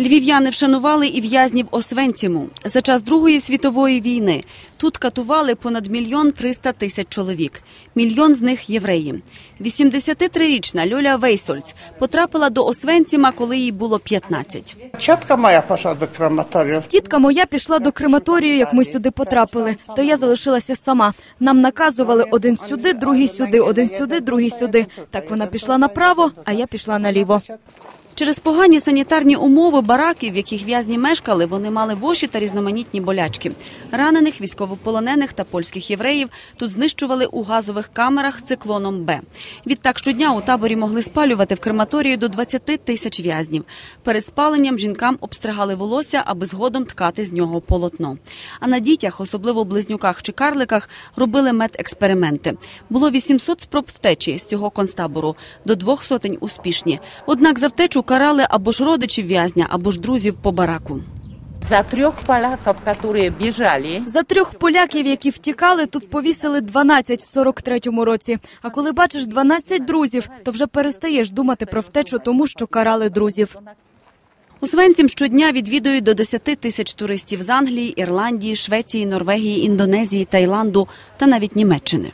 Львів'яни вшанували і в'язнів Освенціму. За час Другої світової війни тут катували понад мільйон триста тисяч чоловік. Мільйон з них євреї. 83-річна Льоля Вейсольц потрапила до Освенціма, коли їй було 15. Чітка моя пішла до крематорію. Тітка моя пішла до крематорію, як ми сюди потрапили. То я залишилася сама. Нам наказували один сюди, другий сюди, один сюди, другий сюди. Так вона пішла направо, а я пішла наліво. Через погані санітарні умови бараків, в яких в'язні мешкали, вони мали воші та різноманітні болячки. Ранених, військовополонених та польських євреїв тут знищували у газових камерах циклоном Б. Відтак щодня у таборі могли спалювати в крематорії до 20 тисяч в'язнів. Перед спаленням жінкам обстригали волосся, аби згодом ткати з нього полотно. А на дітях, особливо близнюках чи карликах, робили медексперименти. Було 800 спроб втечі з цього концтабору, до двох сотень успішні. Однак за втечу карали або ж родичів в'язня, або ж друзів по бараку. За трех поляков, которые бежали, За трьох поляків, які втікали, тут повісили 12 в 43-му році. А коли бачиш 12 друзів, то вже перестаєш думати про втечу, тому що карали друзів. Освенцім щодня відвідують до 10 тисяч туристів з Англії, Ірландії, Швеції, Норвегії, Індонезії, Таїланду та навіть Німеччини.